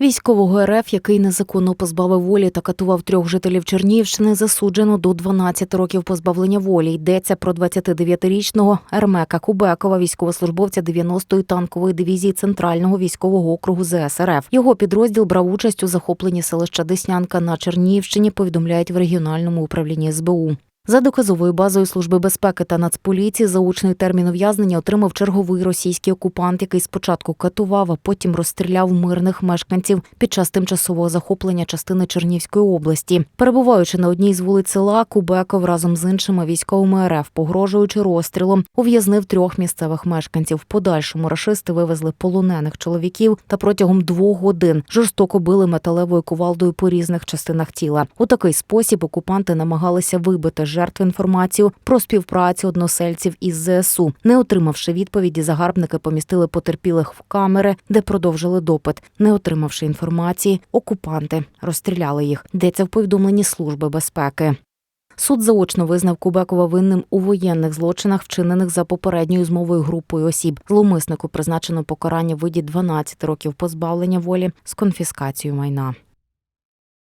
Військового РФ, який незаконно позбавив волі та катував трьох жителів Чернігівщини, засуджено до 12 років позбавлення волі. Йдеться про 29-річного Ермека Кубекова, військовослужбовця 90-ї танкової дивізії Центрального військового округу ЗСРФ. Його підрозділ брав участь у захопленні селища Деснянка на Чернігівщині. Повідомляють в регіональному управлінні СБУ. За доказовою базою Служби безпеки та Нацполіції заочний термін ув'язнення отримав черговий російський окупант, який спочатку катував, а потім розстріляв мирних мешканців під час тимчасового захоплення частини Чернівської області. Перебуваючи на одній з вулиць села, Кубеков разом з іншими військовими РФ, погрожуючи розстрілом, ув'язнив трьох місцевих мешканців. В подальшому рашисти вивезли полонених чоловіків та протягом двох годин жорстоко били металевою кувалдою по різних частинах тіла. У такий спосіб окупанти намагалися вибити жертв інформацію про співпрацю односельців із ЗСУ. Не отримавши відповіді, загарбники помістили потерпілих в камери, де продовжили допит. Не отримавши інформації, окупанти розстріляли їх. Йдеться в повідомленні Служби безпеки. Суд заочно визнав Кубекова винним у воєнних злочинах, вчинених за попередньою змовою групою осіб. Зловмиснику призначено покарання в виді 12 років позбавлення волі з конфіскацією майна.